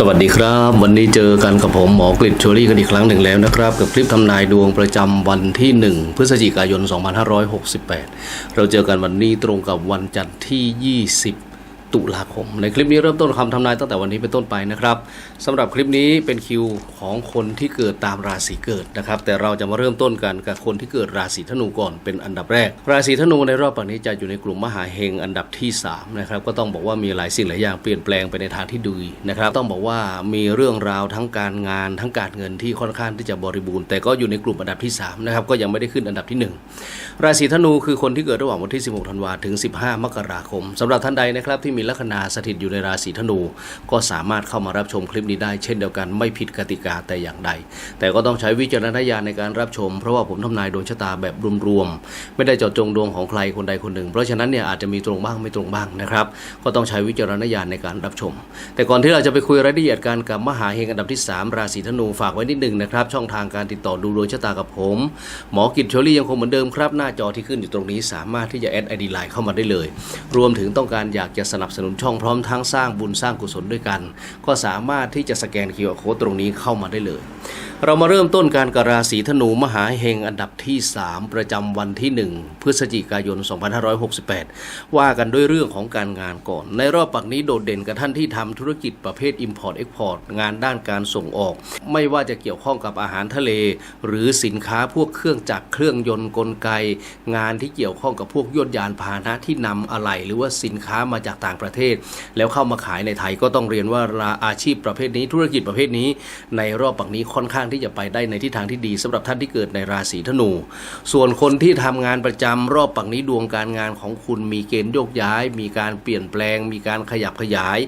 สวัสดีครับ วันนี้เจอกันกับผมหมอกฤษโชลี่กันอีกครั้งหนึ่งแล้วนะครับ กับคลิปทำนายดวงประจำวันที่ 1 พฤศจิกายน 2568 เราเจอกันวันนี้ตรงกับวันจันทร์ที่ 20 ตุลาคม ในคลิปนี้เริ่มต้นคำทำนายตั้งแต่วันนี้เป็นต้นไปนะครับสำหรับคลิปนี้เป็นคิวของคนที่เกิดตามราศีเกิดนะครับ แต่เราจะมาเริ่มต้นกันกับคนที่เกิดราศีธนูก่อนเป็นอันดับแรก ราศีธนูในรอบปัจจุบันนี้จะอยู่ในกลุ่มมหาเฮงอันดับที่3นะครับก็ต้องบอกว่ามีหลายสิ่งหลายอย่างเปลี่ยนแปลงไปในทางที่ดีนะครับต้องบอกว่ามีเรื่องราวทั้งการงานทั้งการเงินที่ค่อนข้างที่จะบริบูรณ์ แต่ก็อยู่ในกลุ่มอันดับที่3นะครับก็ยังไม่ได้ขึ้นอันดับที่หนึ่งราศีธนูคือคนที่เกิดระหว่างวันที่ 16 ธันวาถึง 15 มกราคมสำหรับท่านใดนะครับที่มีลัคนาสถิตอยู่ในราศีธนู ก็สามารถเข้ามารับชมคลิปนี้ได้เช่นเดียวกันไม่ผิดกติกาแต่อย่างใด แต่ก็ต้องใช้วิจารณญาณในการรับชม เพราะว่าผมทำนายดวงชะตาแบบรวมๆไม่ได้เจาะจงดวงของใครคนใดคนหนึ่ง เพราะฉะนั้นเนี่ยอาจจะมีตรงบ้างไม่ตรงบ้างนะครับ ก็ต้องใช้วิจารณญาณในการรับชม แต่ก่อนที่เราจะไปคุยรายละเอียดกันกับมหาเฮงอันดับที่ 3 ราศีธนูฝากไว้นิดหนึ่งนะครับ ช่องทางการติดต่อดูดวงชะตากับผม หมอกิจโชลี่ยังคงเหมือนเดิมครับ หน้าจอที่ขึ้นอยู่ตรงนี้สามารถที่จะแอดไอดีไลน์เข้ามาได้เลย รวมถึงต้องการอยากจะสนับสนุนช่องพร้อมทั้งสร้างบุญสร้างกุศลด้วยกัน ก็สามารถที่จะสแกน QR Code ตรงนี้เข้ามาได้เลย เรามาเริ่มต้นการกราศีธนูมหาเฮงอันดับที่ 3 ประจำวันที่ 1 พฤศจิกายน 2568 ว่ากันด้วยเรื่องของการงานก่อน ในรอบปักนี้โดดเด่นกับท่านที่ทำธุรกิจประเภท Import Export งานด้านการส่งออก ไม่ว่าจะเกี่ยวข้องกับอาหารทะเล หรือสินค้าพวกเครื่องจักรเครื่องยนต์กลไก งานที่เกี่ยวข้องกับพวกยนต์ยานพาหนะที่นำอะไหล่หรือว่าสินค้ามาจากต่างประเทศ แล้วเข้ามาขายในไทยก็ต้องเรียนว่าอาชีพประเภทนี้ธุรกิจประเภทนี้ ในรอบปักนี้ค่อนข้างที่จะไปได้ในทิศทางที่ดีสำหรับท่านที่เกิดในราศีธนู ส่วนคนที่ทำงานประจำรอบปักนี้ดวงการงานของคุณมีเกณฑ์โยกย้าย มีการเปลี่ยนแปลง มีการขยับขยาย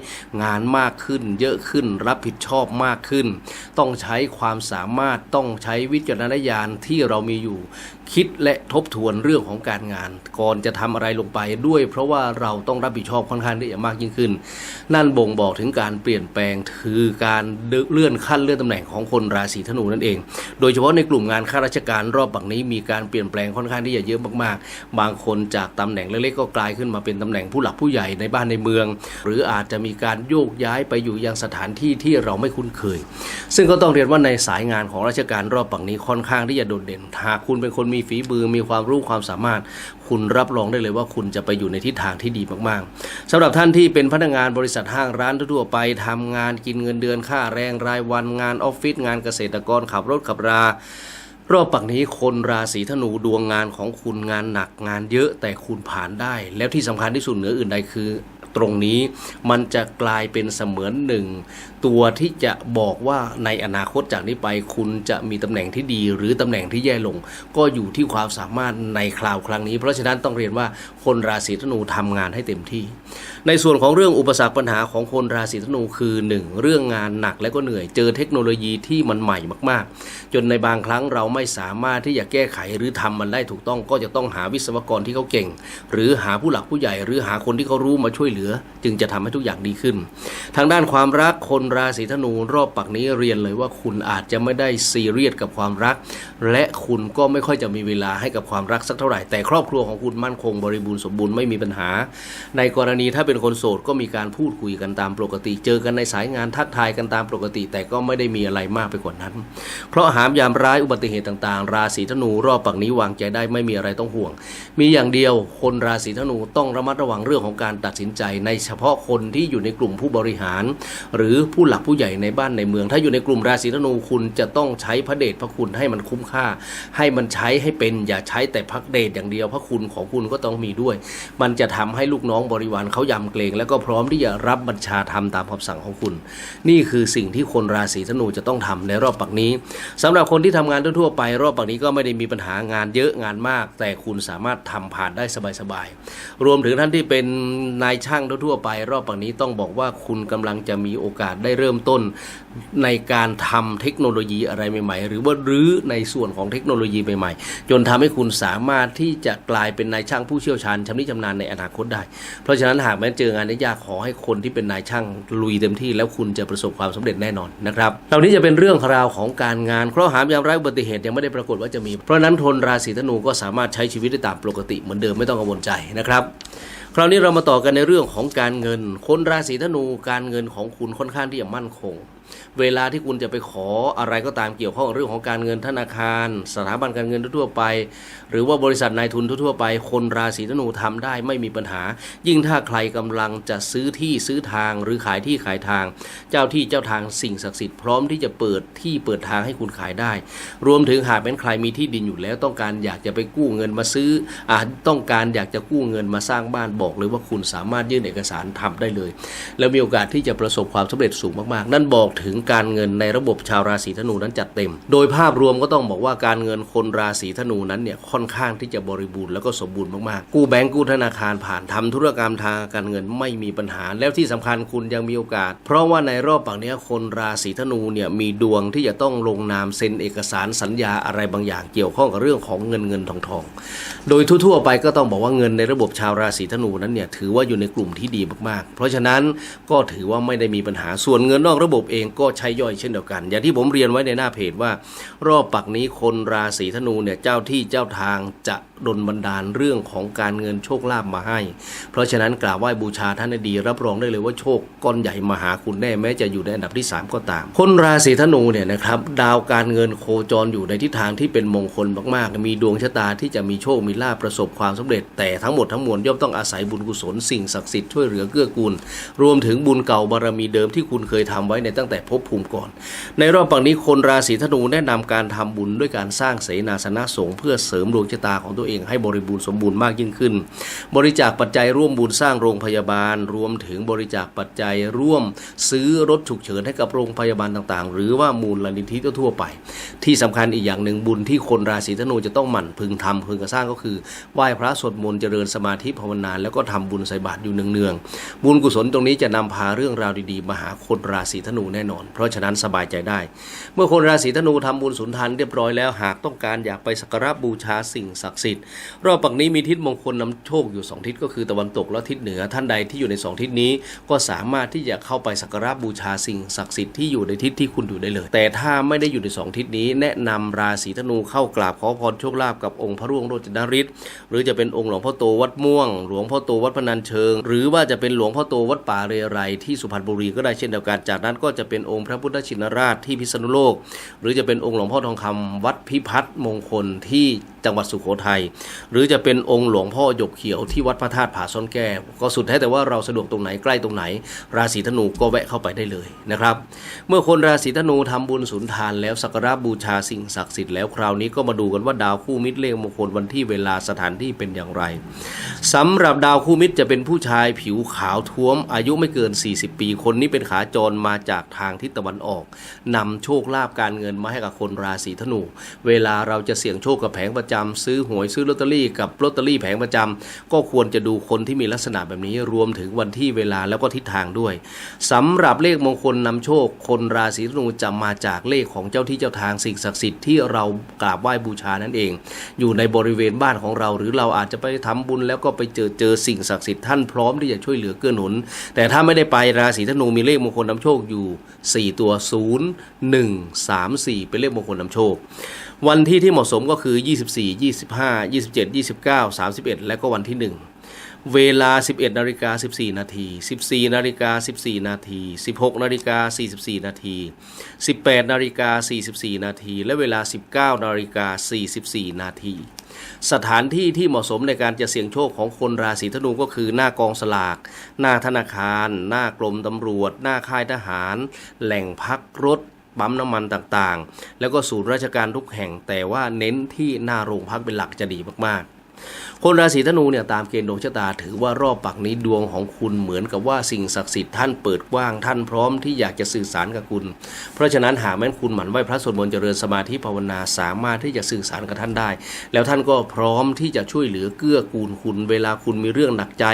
งานมากขึ้น เยอะขึ้น รับผิดชอบมากขึ้น ต้องใช้ความสามารถต้องใช้วิจารณญาณที่เรามีอยู่ คิดและทบทวนเรื่องของการงาน ก่อนจะทำอะไรลงไปด้วย เพราะว่าเราต้องรับผิดชอบค่อนข้างที่จะมากยิ่งขึ้น นั่นบ่งบอกถึงการเปลี่ยนแปลงคือการเลื่อนขั้นเลื่อนตำแหน่งของคนราศีธนูนั่นเอง โดยเฉพาะในกลุ่มงานข้าราชการรอบบักนี้มีการเปลี่ยนแปลงค่อนข้างที่จะเยอะมากๆ บางคนจากตำแหน่งเล็กๆก็กลายขึ้นมาเป็นตำแหน่งผู้หลักผู้ใหญ่ในบ้านในเมือง หรืออาจจะมีการโยกย้ายไปอยู่ยังสถานที่ที่เราไม่คุ้นเคย ซึ่งก็ต้องเรียนว่าในสายงานของราชการรอบบักนี้ค่อนข้างที่จะโดดเด่นหากคุณเป็นคนมีฝีมือมีความรู้ความสามารถ คุณรับรองได้เลยว่าคุณจะไปอยู่ในทิศทางที่ดีมากๆสำหรับท่านที่เป็นพนักงานบริษัทห้างร้านทั่วไปทำงานกินเงินเดือนค่าแรงรายวันงานออฟฟิศงานเกษตรกรขับรถขับรารอบปักนี้คนราศีธนูดวงงานของคุณงานหนักงานเยอะแต่คุณผ่านได้ แล้วที่สำคัญที่สุดเหนืออื่นใดคือ ตรงนี้ มันจะกลายเป็นเสมือนหนึ่ง ตัวที่จะบอกว่าในอนาคตจากนี้ไปคุณจะมีตำแหน่งที่ดีหรือตำแหน่งที่แย่ลง ก็อยู่ที่ความสามารถในคราวครั้งนี้ เพราะฉะนั้นต้องเรียนว่าคนราศีธนูทำงานให้เต็มที่ ในส่วนของเรื่องอุปสรรคปัญหาของคนราศีธนูคือ 1. เรื่องงานหนักและก็เหนื่อยเจอเทคโนโลยีที่มันใหม่มาก ๆ จนในบางครั้งเราไม่สามารถที่จะแก้ไขหรือทำมันได้ถูกต้องก็จะต้องหาวิศวกรที่เขาเก่ง หรือหาผู้หลักผู้ใหญ่ หรือหาคนที่เขารู้มาช่วยเหลือจึงจะทำให้ทุกอย่างดีขึ้น ทางด้านความรักคนราศีธนูรอบปักนี้เรียนเลยว่าคุณอาจจะไม่ได้ซีเรียสกับความรัก และคุณก็ไม่ค่อยจะมีเวลาให้กับความรักสักเท่าไหร่แต่ครอบครัวของคุณมั่นคงบริบูรณ์สมบูรณ์ไม่มีปัญหา ในกรณีถ้าเป็นคนโสดก็มีการพูดคุยกันตามปกติ เจอกันในสายงานทักทายกันตามปกติ แต่ก็ไม่ได้มีอะไรมากไปกว่านั้น เพราะหามยามร้ายอุบัติเหตุต่างๆ ราศีธนูรอบปักนี้วางใจได้ไม่มีอะไรต้องห่วง มีอย่างเดียวคนราศีธนูต้องระมัดระวังเรื่องของการตัดสินใจในเฉพาะคนที่อยู่ในกลุ่มผู้บริหาร หรือผู้หลักผู้ใหญ่ในบ้านในเมือง ถ้าอยู่ในกลุ่มราศีธนูคุณจะต้องใช้พระเดชพระคุณให้มันคุ้มค่า ให้มันใช้ให้เป็นอย่าใช้แต่พระเดชอย่างเดียว พระคุณของคุณก็ต้องมีด้วย มันจะทำให้ลูกน้องบริวารเขายำเกรง แล้วก็พร้อมที่จะรับบัญชาทำตามคำสั่งของคุณ นี่คือสิ่งที่คนราศีธนูจะต้องทำในรอบปักนี้สำหรับคนที่ทำงานทั่วๆไป รอบปักนี้ก็ไม่ได้มีปัญหางานเยอะงานมาก แต่คุณสามารถทำผ่านได้สบายๆรวมถึงท่านที่เป็นนายช่างทั่วๆไป รอบปักนี้ต้องบอกว่าคุณกำลังจะมีโอกาสได้เริ่มต้น ในการทำเทคโนโลยีอะไรใหม่ ๆ หรือว่ารื้อในส่วนของเทคโนโลยีใหม่ๆ จนทำให้คุณสามารถที่จะกลายเป็นนายช่างผู้เชี่ยวชาญชำนิชำนาญในอนาคตได้ เพราะฉะนั้นหากแม้เจองานยากขอให้คนที่เป็นนายช่างลุยเต็มที่ แล้วคุณจะประสบความสำเร็จแน่นอนนะครับเหล่านี้จะเป็นเรื่องราวของการงานเคราะหามยามร้อุบัติเหตุยังไม่ได้ปรากฏว่าจะมี เพราะฉะนั้นทนราศีธนูก็สามารถใช้ชีวิตได้ตามปกติเหมือนเดิมไม่ต้องกังวลใจนะครับ คราวนี้เรามาต่อกันในเรื่องของการเงิน คนราศีธนูการเงินของคุณค่อนข้างที่จะมั่นคง เวลาที่คุณจะไปขออะไรก็ตามเกี่ยวข้องกับเรื่องของการเงินธนาคาร สถาบันการเงินทั่วไป หรือว่าบริษัทนายทุนทั่วไป คนราศีธนูทำได้ไม่มีปัญหา ยิ่งถ้าใครกำลังจะซื้อที่ซื้อทางหรือขายที่ขายทาง เจ้าที่เจ้าทางสิ่งศักดิ์สิทธิ์พร้อมที่จะเปิดที่เปิดทางให้คุณขายได้ รวมถึงหากเป็นใครมีที่ดินอยู่แล้วต้องการอยากจะไปกู้เงินมาซื้ออาจต้องการอยากจะกู้เงินมาสร้างบ้านบอกเลยว่าคุณสามารถยื่นเอกสารทำได้เลย แล้วมีโอกาสที่จะประสบความสำเร็จสูงมากๆ นั่นบอกถึงการเงินในระบบชาวราศีธนูนั้นจัดเต็ม โดยภาพรวมก็ต้องบอกว่าการเงินคนราศีธนูนั้นเนี่ยค่อนข้างที่จะบริบูรณ์แล้วก็สมบูรณ์มากๆ กู้แบงก์กู้ธนาคารผ่านทำธุรกรรมทางการเงินไม่มีปัญหา แล้วที่สำคัญคุณยังมีโอกาส เพราะว่าในรอบปังเนี้ยคนราศีธนูเนี่ยมีดวงที่จะต้องลงนามเซ็นเอกสารสัญญาอะไรบางอย่างเกี่ยวข้องกับเรื่องของเงินเงินทองทอง โดยทั่วๆไปก็ต้องบอกว่าเงินในระบบชาวราศีธนูนั้นเนี่ยถือว่าอยู่ในกลุ่มที่ดีมากๆ เพราะฉะนั้นก็ถือว่าไม่ได้มีปัญหาส่วนเงินนอกระบบเองก็ใช้ย่อยเช่นเดียวกัน อย่างที่ผมเรียนไว้ในหน้าเพจว่า รอบปักนี้คนราศีธนูเนี่ยเจ้าที่เจ้าทางจะ ดลบันดาลเรื่องของการเงินโชคลาภมาให้ เพราะฉะนั้นกราบไหว้บูชาท่านให้ดี รับรองได้เลยว่าโชคก้อนใหญ่มาหาคุณแน่แม้จะอยู่ในอันดับที่ 3 ก็ตาม คนราศีธนูเนี่ยนะครับดาวการเงินโคจรอยู่ในทิศทางที่เป็นมงคลมากๆ มีดวงชะตาที่จะมีโชคมีลาภประสบความสำเร็จ แต่ทั้งหมดทั้งมวลย่อมต้องอาศัยบุญกุศลสิ่งศักดิ์สิทธิ์ช่วยเหลือเกื้อกูล รวมถึงบุญเก่าบารมีเดิมที่คุณเคยทำไว้ในตั้งแต่ภพภูมิก่อน ในรอบปังนี้คนราศีธนูแนะนำการทำบุญด้วยการสร้างเสนาสนะสงฆ์เพื่อเสริมดวงชะตาของตัวเองให้บริบูรณ์สมบูรณ์มากยิ่งขึ้น บริจาคปัจจัยร่วมบุญสร้างโรงพยาบาล รวมถึงบริจาคปัจจัยร่วมซื้อรถฉุกเฉินให้กับโรงพยาบาลต่างๆ หรือว่ามูลนิธิทั่วไป ที่สำคัญอีกอย่างหนึ่งบุญที่คนราศีธนูจะต้องหมั่นพึงทำพึงกระสร้างก็คือไหว้พระสวดมนต์เจริญสมาธิภาวนาแล้วก็ทำบุญใส่บาตรอยู่เนืองๆบุญกุศลตรงนี้จะนำพาเรื่องราวดีๆมาหาคนราศีธนูแน่นอน เพราะฉะนั้นสบายใจได้ เมื่อคนราศีธนูทำบุญสุนทานเรียบร้อยแล้วหากต้องการอยากไปสักการะบูชาสิ่งศักดิ์สิทธิรอบปักนี้มีทิศมงคลนำโชคอยู่สองทิศก็คือตะวันตกและทิศเหนือท่านใดที่อยู่ในสองทิศนี้ก็สามารถที่จะเข้าไปสักการะบูชาสิ่งศักดิ์สิทธิ์ที่อยู่ในทิศที่คุณอยู่ได้เลย แต่ถ้าไม่ได้อยู่ในสองทิศนี้ แนะนำราศีธนูเข้ากราบขอพรโชคลาภกับองค์พระร่วงโรจนฤทธิ์หรือจะเป็นองค์หลวงพ่อโตวัดม่วง หลวงพ่อโตวัดพนัญเชิง หรือว่าจะเป็นหลวงพ่อโตวัดป่าเรไรที่สุพรรณบุรีก็ได้เช่นเดียวกันจากนั้นก็จะเป็นองค์พระพุทธชินราชที่พิษณุโลก หรือจะเป็นองค์หลวงพ่อทองคำวัดพิพัฒน์มงคลที่จังหวัดสุโขทัยหรือจะเป็นองค์หลวงพ่อหยกเขียวที่วัดพระธาตุผาซ่อนแก้ว ก็สุดแท้แต่ว่าเราสะดวกตรงไหนใกล้ตรงไหน ราศีธนูก็แวะเข้าไปได้เลยนะครับ เมื่อคนราศีธนูทำบุญสุนทานแล้วสักการะบูชาสิ่งศักดิ์สิทธิ์แล้วคราวนี้ก็มาดูกันว่าดาวคู่มิตรเลขมงคลวันที่เวลาสถานที่เป็นอย่างไรสำหรับดาวคู่มิตรจะเป็นผู้ชายผิวขาวท้วม อายุไม่เกิน 40 ปี คนนี้เป็นขาจรมาจากทางทิศตะวันออกนำโชคลาภการเงินมาให้กับคนราศีธนู เวลาเราจะเสี่ยงโชคกับแผงประจำซื้อหวยซื้อลอตเตอรี่กับลอตเตอรี่แผงประจำก็ควรจะดูคนที่มีลักษณะแบบนี้รวมถึงวันที่เวลาแล้วก็ทิศทางด้วยสำหรับเลขมงคลนำโชค คนราศีธนูจะมาจากเลขของเจ้าที่เจ้าทางสิ่งศักดิ์สิทธิ์ที่เรากราบไหว้บูชานั่นเอง อยู่ในบริเวณบ้านของเรา หรือเราอาจจะไปทำบุญแล้วก็ไปเจอเจอสิ่งศักดิ์สิทธิ์ท่านพร้อมที่จะช่วยเหลือเกื้อหนุน แต่ถ้าไม่ได้ไปราศีธนูมีเลขมงคลนำโชคอยู่ 4 ตัว 0 1 3 4 เป็นเลขมงคลนำโชค วันที่ที่เหมาะสมก็คือ 24 25 27 29 31 และก็วันที่ 1 เวลา 11นาฬิกา14 นาที 14นาฬิกา14 นาที 16นาฬิกา44 นาที 18นาฬิกา44 นาที และเวลา 19นาฬิกา44 นาทีสถานที่ที่เหมาะสมในการจะเสี่ยงโชคของคนราศีธนูก็คือหน้ากองสลาก หน้าธนาคาร หน้ากรมตำรวจ หน้าค่ายทหาร แหล่งพักรถ ปั๊มน้ำมันต่างๆ แล้วก็ศูนย์ราชการทุกแห่งแต่ว่าเน้นที่หน้าโรงพักเป็นหลักจะดีมากๆ คนราศีธนูเนี่ยตามเกณฑ์ดวงชะตาถือว่ารอบปักนี้ดวงของคุณเหมือนกับว่าสิ่งศักดิ์สิทธิ์ท่านเปิดกว้างท่านพร้อมที่อยากจะสื่อสารกับคุณ เพราะฉะนั้นหากแม้นคุณหมั่นไหวพระสวดมนต์เจริญสมาธิภาวนาสามารถที่จะสื่อสารกับท่านได้ แล้วท่านก็พร้อมที่จะช่วยเหลือเกื้อกูลคุณ เวลาคุณมีเรื่องหนักใจ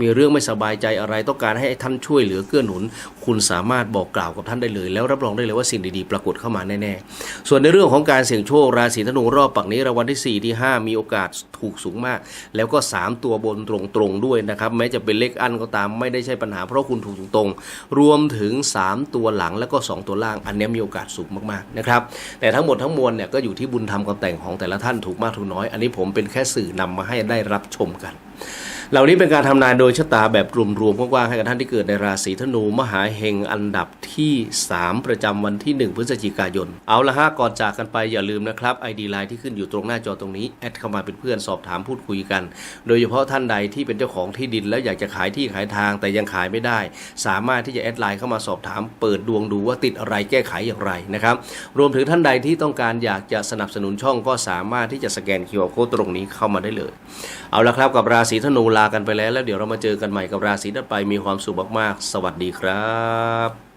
มีเรื่องไม่สบายใจอะไรต้องการให้ท่านช่วยเหลือเกื้อหนุน คุณสามารถบอกกล่าวกับท่านได้เลย แล้วรับรองได้เลยว่าสิ่งดีๆปรากฏเข้ามาแน่ๆส่วนในเรื่องของการเสี่ยงโชคราศีธนูรอบปักนี้รางวัลที่สี่ที่ห้ามีโอกาสถูกสูงมากแล้วก็ 3 ตัวบนตรงๆด้วยนะครับแม้จะเป็นเลขอันก็ตามไม่ได้ใช่ปัญหาเพราะคุณถูกตรงๆ รวมถึง 3 ตัวหลังแล้วก็ 2 ตัวล่าง อันนี้มีโอกาสสูงมากๆนะครับแต่ทั้งหมดทั้งมวลเนี่ยก็อยู่ที่บุญทำความแต่งของแต่ละท่านถูกมากถูกน้อย อันนี้ผมเป็นแค่สื่อนำมาให้ได้รับชมกัน เหล่านี้เป็นการทำนายโดยชะตาแบบรวมๆกว้างๆให้กับท่านที่เกิดในราศีธนูมหาเฮงอันดับที่ 3 ประจำวันที่ 1 พฤศจิกายน เอาละฮะก่อนจากกันไปอย่าลืมนะครับ ID ไลน์ที่ขึ้นอยู่ตรงหน้าจอตรงนี้ แอดเข้ามาเป็นเพื่อนสอบถามพูดคุยกัน โดยเฉพาะท่านใดที่เป็นเจ้าของที่ดิน แล้วอยากจะขายที่ขายทางแต่ยังขายไม่ได้ สามารถที่จะแอดไลน์เข้ามาสอบถามเปิดดวงดูว่าติดอะไรแก้ไขอย่างไรนะครับรวมถึงท่านใดที่ต้องการอยากจะสนับสนุนช่องก็สามารถที่จะสแกน QR Code ตรงนี้เข้ามาได้เลย เอาละครับกับราศีธนูลากันไปแล้วแล้วเดี๋ยวเรามาเจอกันใหม่กับราศีถัดไปมีความสุขมากๆ สวัสดีครับ